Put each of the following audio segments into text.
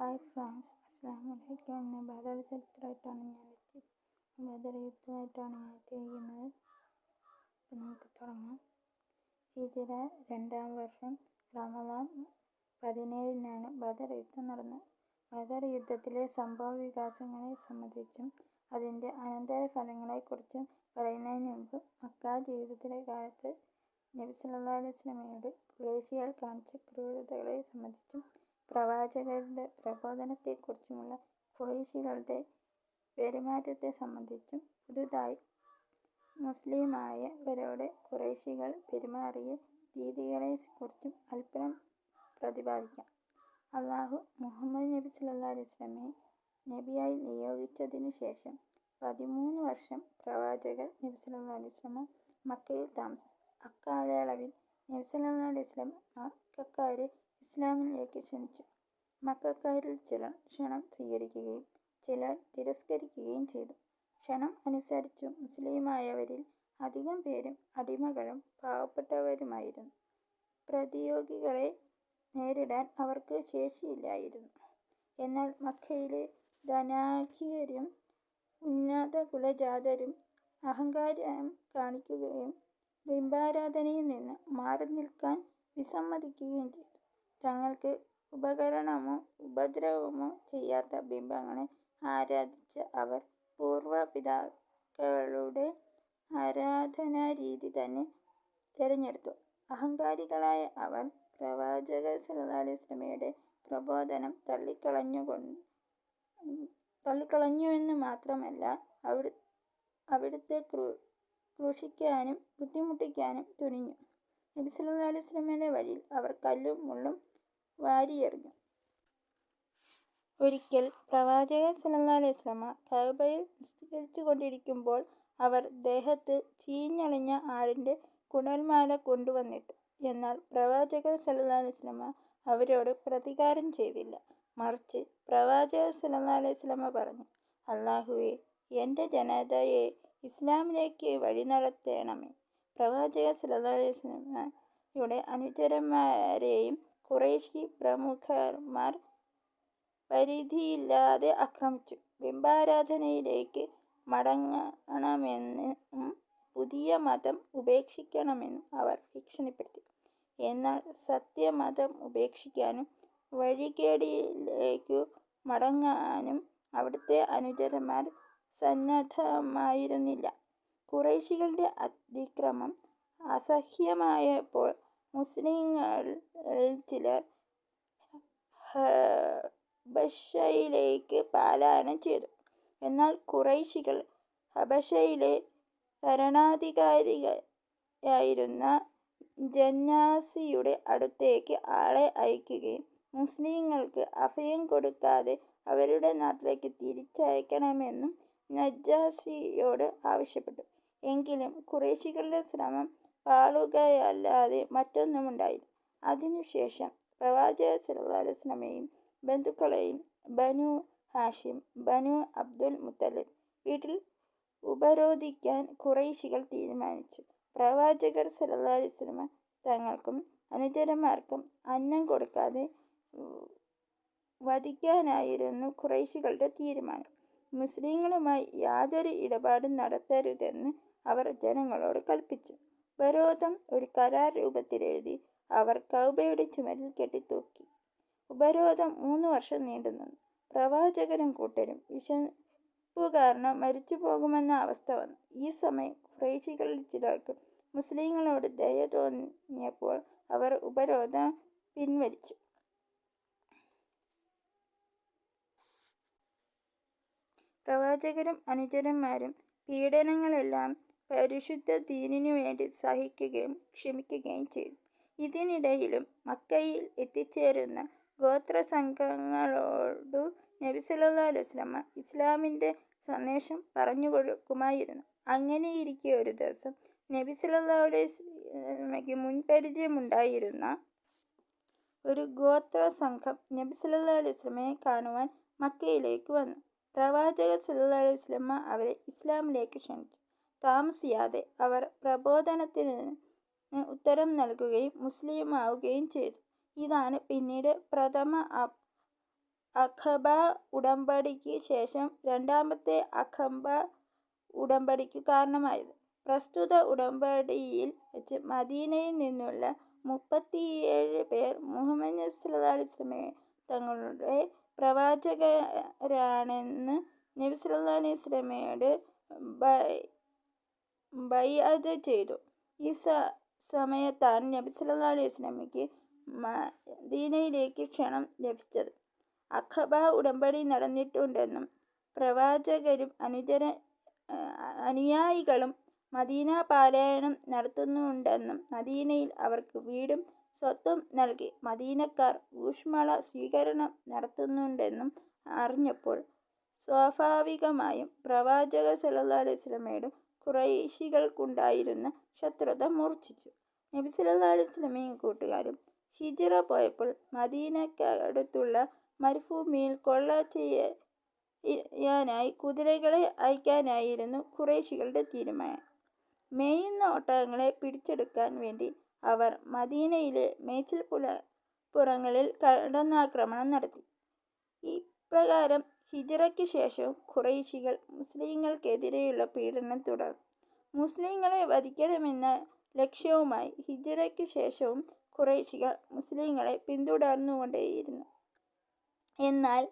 Hi France അസ്സാം വലൈക്കും എന്ന ബദർ ചരിത്രമായിട്ടാണ് ഞാൻ എത്തി ബദർ യുദ്ധമായിട്ടാണ് ഞാൻ എത്തിയിരിക്കുന്നത്. അപ്പം നമുക്ക് തുടങ്ങാം. ഹിജിറ രണ്ടാം വർഷം റമദാൻ പതിനേഴിനാണ് ബദർ യുദ്ധം നടന്നത്. ബദർ യുദ്ധത്തിലെ സംഭവ വികാസങ്ങളെ സംബന്ധിച്ചും അതിന്റെ അനന്തരഫലങ്ങളെക്കുറിച്ചും പറയുന്നതിന് മുമ്പ് മക്ക ജീവിതത്തിലെ കാലത്ത് നബി സല്ലല്ലാഹു അലൈഹി വസല്ലമയോട് ഖുറൈശികൾ കാണിച്ച ക്രൂരതകളെ സംബന്ധിച്ചും പ്രവാചകരുടെ പ്രബോധനത്തെക്കുറിച്ചുമുള്ള ഖുറൈശികളുടെ പെരുമാറ്റത്തെ സംബന്ധിച്ചും പുതുതായി മുസ്ലിമായവരോട് ഖുറൈശികൾ പെരുമാറിയ രീതികളെക്കുറിച്ചും അല്പം പ്രതിപാദിക്കാം. അള്ളാഹു മുഹമ്മദ് നബി സല്ലാ അലൈഹി വസല്ലമയെ നബിയായി നിയോഗിച്ചതിനു ശേഷം പതിമൂന്ന് വർഷം പ്രവാചകർ നബി സല്ലാ അലൈഹി വസല്ലമ മക്കയിൽ താമസിച്ചു. അക്കാലയളവിൽ നബി സല്ലാ അലൈഹി വസല്ലമ മക്കക്കാരെ ഇസ്ലാമിലേക്ക് ക്ഷണിച്ചു. മക്കാരിൽ ചിലർ ക്ഷണം സ്വീകരിക്കുകയും ചിലർ തിരസ്കരിക്കുകയും ചെയ്തു. ക്ഷണം അനുസരിച്ചു മുസ്ലിമായവരിൽ അധികം പേരും അടിമകളും പാവപ്പെട്ടവരുമായിരുന്നു. പ്രതിയോഗികളെ നേരിടാൻ അവർക്ക് ശേഷിയില്ലായിരുന്നു. എന്നാൽ മക്കയിലെ ധനാഖ്യരും ഉന്നത കുലജാതരും അഹങ്കാരം കാണിക്കുകയും ബിംബാരാധനയിൽ നിന്ന് മാറി നിൽക്കാൻ വിസമ്മതിക്കുകയും ചെയ്തു. തങ്ങൾക്ക് ഉപകരണമോ ഉപദ്രവമോ ചെയ്യാത്ത ബിംബങ്ങളെ ആരാധിച്ച അവർ പൂർവപിതാക്കളുടെ ആരാധനാരീതി തന്നെ തെരഞ്ഞെടുത്തു. അഹങ്കാരികളായ അവർ പ്രവാചക വസല്ലമയുടെ പ്രബോധനം തള്ളിക്കളഞ്ഞുവെന്നു മാത്രമല്ല അവിടുത്തെ ക്രൂശിക്കാനും ബുദ്ധിമുട്ടിക്കാനും തുനിഞ്ഞു. നബി വസല്ലമയുടെ വഴിയിൽ അവർ കല്ലും മുള്ളും വാരിയെറിഞ്ഞു. ഒരിക്കൽ പ്രവാചകൻ വസല്ലമ കഅബയിൽ നിസ്കരിച്ചുകൊണ്ടിരിക്കുമ്പോൾ അവർ ദേഹത്ത് ചീഞ്ഞളിഞ്ഞ ആടിന്റെ കുണൽമാല കൊണ്ടുവന്നിട്ടു. എന്നാൽ പ്രവാചകൻ വസല്ലമ അവരോട് പ്രതികാരം ചെയ്തില്ല. മറിച്ച് പ്രവാചകൻ വസല്ലമ പറഞ്ഞു അല്ലാഹുവേ എന്റെ ജനതയെ ഇസ്ലാമിലേക്ക് വഴി നടത്തേണമേ പ്രവാചക അലൈഹി വസല്ലമയുടെ അനുചരന്മാരെയും ഖുറൈശി പ്രമുഖന്മാർ പരിധിയില്ലാതെ ആക്രമിച്ചു. ബിംബാരാധനയിലേക്ക് മടങ്ങണമെന്നും പുതിയ മതം ഉപേക്ഷിക്കണമെന്നും അവർ ഭീഷണിപ്പെടുത്തി. എന്നാൽ സത്യമതം ഉപേക്ഷിക്കാനും വഴികേടിയിലേക്കു മടങ്ങാനും അവിടുത്തെ അനുചരന്മാർ സന്നദ്ധമായിരുന്നില്ല. കുറേശികളുടെ അതിക്രമം അസഹ്യമായപ്പോൾ മുസ്ലിങ്ങളിൽ ചിലർ ഹബഷയിലേക്ക് പാലായനം ചെയ്തു. എന്നാൽ കുറൈശികൾ ഹബഷയിലെ ഭരണാധികാരിയായിരുന്ന ജന്നാസിയുടെ അടുത്തേക്ക് ആളെ അയക്കുകയും മുസ്ലിങ്ങൾക്ക് അഭയം കൊടുക്കാതെ അവരുടെ നാട്ടിലേക്ക് തിരിച്ചയക്കണമെന്നും നജാസിയോട് ആവശ്യപ്പെട്ടു. എങ്കിലും കുറേശികളുടെ ശ്രമം പാളുകയല്ലാതെ മറ്റൊന്നുമുണ്ടായില്ല. ഉണ്ടായില്ല അതിനുശേഷം പ്രവാചക വസല്ലമയെയും ബന്ധുക്കളെയും ബനു ഹാഷിം, ബനു അബ്ദുൽ മുത്തലിബ് വീട്ടിൽ ഉപരോധിക്കാൻ ഖുറൈശികൾ തീരുമാനിച്ചു. പ്രവാചകർ വസല്ലമ തങ്ങൾക്കും അനുചരന്മാർക്കും അന്നം കൊടുക്കാതെ വധിക്കാനായിരുന്നു ഖുറൈശികളുടെ തീരുമാനം. മുസ്ലിങ്ങളുമായി യാതൊരു ഇടപാടും നടത്തരുതെന്ന് അവർ ജനങ്ങളോട് കൽപ്പിച്ചു. ഉപരോധം ഒരു കരാർ രൂപത്തിലെഴുതി അവർ കൗബയുടെ ചുമരിൽ കെട്ടിത്തൂക്കി. ഉപരോധം മൂന്ന് വർഷം നീണ്ടുനിന്നു. പ്രവാചകരും കൂട്ടരും വിശപ്പു കാരണം മരിച്ചു പോകുമെന്ന അവസ്ഥ വന്നു. ഈ സമയം ഖുറൈശികളിൽ ചിലർക്ക് മുസ്ലിങ്ങളോട് ദയ തോന്നിയപ്പോൾ അവർ ഉപരോധം പിൻവലിച്ചു. പ്രവാചകരും അനുചരന്മാരും പീഡനങ്ങളെല്ലാം പരിശുദ്ധ ദീനിനു വേണ്ടി സഹിക്കുകയും ക്ഷമിക്കുകയും ചെയ്തു. ഇതിനിടയിലും മക്കയിൽ എത്തിച്ചേരുന്ന ഗോത്രസംഘങ്ങളോടു നബി സല്ലല്ലാഹു അലൈഹി വസല്ലമ ഇസ്ലാമിന്റെ സന്ദേശം പറഞ്ഞുകൊടുക്കുമായിരുന്നു. അങ്ങനെയിരിക്കെ ഒരു ദിവസം നബി സല്ലാ അലൈഹി വസല്ലമയ്ക്ക് മുൻപരിചയമുണ്ടായിരുന്ന ഒരു ഗോത്രസംഘം നബി സല്ലാ അലൈസ്ലമയെ കാണുവാൻ മക്കയിലേക്ക് വന്നു. പ്രവാചക സല്ലാ അലൈസ്ലമ അവരെ ഇസ്ലാമിലേക്ക് ക്ഷണിച്ചു. താമസിയാതെ അവർ പ്രബോധനത്തിന് ഉത്തരം നൽകുകയും മുസ്ലിമാവുകയും ചെയ്തു. ഇതാണ് പിന്നീട് പ്രഥമ അഖബ ഉടമ്പടിക്ക് ശേഷം രണ്ടാമത്തെ അഖബ ഉടമ്പടിക്ക് കാരണമായത്. പ്രസ്തുത ഉടമ്പടിയിൽ വെച്ച് മദീനയിൽ നിന്നുള്ള മുപ്പത്തിയേഴ് പേർ മുഹമ്മദ് നബി തങ്ങളുടെ പ്രവാചകരാണെന്ന് നബി സ്വല്ലല്ലാഹു അലൈഹി ബൈഅത്ത് ചെയ്തു. ഈ സ സമയത്താണ് നബി സ്വല്ലല്ലാഹു അലൈഹി വസല്ലമയ്ക്ക് മദീനയിലേക്ക് ക്ഷണം ലഭിച്ചത്. അഖബ ഉടമ്പടി നടന്നിട്ടുണ്ടെന്നും പ്രവാചകരും അനുയായികളും മദീന പാരായണം നടത്തുന്നുണ്ടെന്നും മദീനയിൽ അവർക്ക് വീടും സ്വത്തും നൽകി മദീനക്കാർ ഊഷ്മള സ്വീകരണം നടത്തുന്നുണ്ടെന്നും അറിഞ്ഞപ്പോൾ സ്വാഭാവികമായും പ്രവാചക സല്ലാ അലൈഹി വസല്ലമയോട് ഖുറൈശികൾക്കുണ്ടായിരുന്ന ശത്രുത മൂർച്ഛിച്ചു. നബി സ്വല്ലല്ലാഹു അലൈഹി വസല്ലമയും കൂട്ടുകാരും ഹിജ്റ പോയപ്പോൾ മദീനക്കടുത്തുള്ള മരുഭൂമിയിൽ കൊള്ള ചെയ്യാനായി കുതിരകളെ അയക്കാനായിരുന്നു ഖുറൈശികളുടെ തീരുമാനം. മേയുന്ന ഒട്ടകങ്ങളെ പിടിച്ചെടുക്കാൻ വേണ്ടി അവർ മദീനയിലെ മേച്ചിൽപ്പുറങ്ങളിൽ കടന്നാക്രമണം നടത്തി. ഇപ്രകാരം ഹിജ്റയ്ക്ക് ശേഷവും ഖുറൈശികൾ മുസ്ലിങ്ങൾക്കെതിരെയുള്ള പീഡനം തുടർന്നു. മുസ്ലിങ്ങളെ വധിക്കണമെന്ന ലക്ഷ്യവുമായി ഹിജറയ്ക്ക് ശേഷവും ഖുറൈശികൾ മുസ്ലിങ്ങളെ പിന്തുടർന്നുകൊണ്ടേയിരുന്നു. എന്നാൽ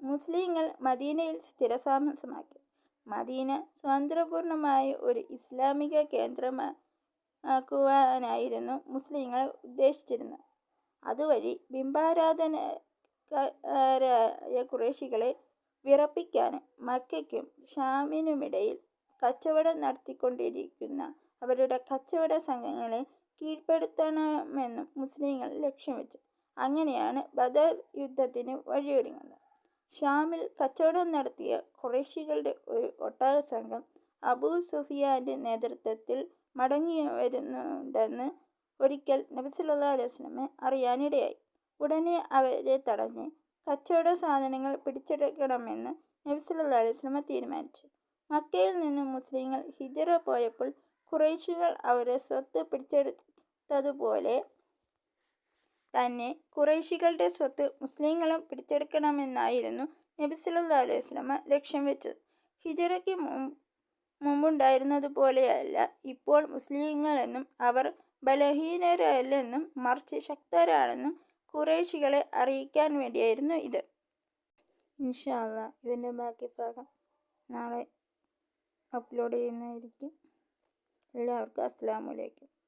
മുസ്ലിങ്ങൾ മദീനയിൽ സ്ഥിരതാമസമാക്കി. മദീന സ്വതന്ത്രപൂർണമായ ഒരു ഇസ്ലാമിക കേന്ദ്രമാക്കുവാനായിരുന്നു മുസ്ലിങ്ങൾ ഉദ്ദേശിച്ചിരുന്നത്. അതുവഴി ബിംബാരാധകരായ ഖുറൈശികളെ വിറപ്പിക്കാനും മക്കയ്ക്കും ഷാമിനുമിടയിൽ കച്ചവടം നടത്തിക്കൊണ്ടിരിക്കുന്ന അവരുടെ കച്ചവട സംഘങ്ങളെ കീഴ്പ്പെടുത്തണമെന്നും മുസ്ലിങ്ങൾ ലക്ഷ്യം വെച്ചു അങ്ങനെയാണ് ബദർ യുദ്ധത്തിന് വഴിയൊരുങ്ങുന്നത്. ഷാമിൽ കച്ചവടം നടത്തിയ കുറേശികളുടെ ഒരു ഒട്ടകസംഘം അബൂ സുഫിയാന്റെ നേതൃത്വത്തിൽ മടങ്ങി വരുന്നുണ്ടെന്ന് ഒരിക്കൽ നബിസുല്ലാ അലൈഹി വസല്ലമ അറിയാനിടയായി. ഉടനെ അവരെ തടഞ്ഞ് കച്ചവടസാധനങ്ങൾ പിടിച്ചെടുക്കണമെന്ന് നബി സ്വല്ലല്ലാഹു അലൈഹി വസല്ലമ തീരുമാനിച്ചു. മക്കയിൽ നിന്ന് മുസ്ലിങ്ങൾ ഹിജറ പോയപ്പോൾ ഖുറൈശികൾ അവരെ സ്വത്ത് പിടിച്ചെടുത്തതുപോലെ തന്നെ ഖുറൈശികളുടെ സ്വത്ത് മുസ്ലിങ്ങളും പിടിച്ചെടുക്കണമെന്നായിരുന്നു നബി സ്വല്ലല്ലാഹു അലൈഹി സ്വലമ ലക്ഷ്യം വെച്ചത് ഹിജറയ്ക്ക് മുമ്പുണ്ടായിരുന്നതുപോലെയല്ല ഇപ്പോൾ മുസ്ലിങ്ങളെന്നും അവർ ബലഹീനരല്ലെന്നും മറിച്ച് ശക്തരാണെന്നും ഖുറൈശികളെ അറിയിക്കാൻ വേണ്ടിയായിരുന്നു ഇത്. ഇൻഷാല്ല ഇതിന്റെ ബാക്കി ഭാഗം നാളെ അപ്ലോഡ് ചെയ്യുന്നതായിരിക്കും. എല്ലാവർക്കും അസ്സലാമു അലൈക്കും.